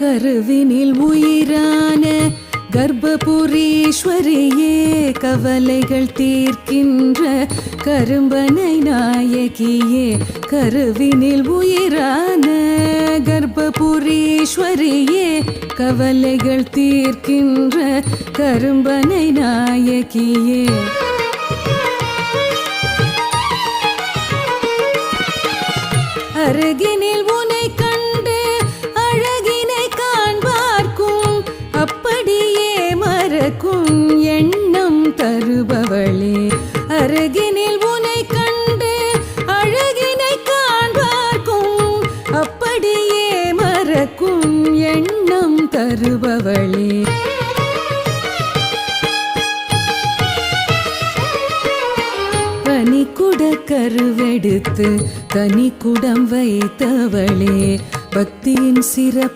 கருவினில் உயிரான கர்ப்பபுரீஸ்வரியே கவலைகள் தீர்க்கின்ற கரும்பனை நாயகியே கருவினில் உயிரான கர்ப்பபுரீஸ்வரியே கவலைகள் தீர்க்கின்ற கரும்பனை நாயகியே. அருகினில் உன பிறக்கும் எண்ணம் தருபவளே. அருகினில் உனை கண்டு அழகினை காண்பார்க்கும். அப்படியே மறக்கும் எண்ணம் தருபவளே. தனிக்குட கருவெடுத்து தனி குடம் வைத்தவளே. பக்தியின் சிறப்பு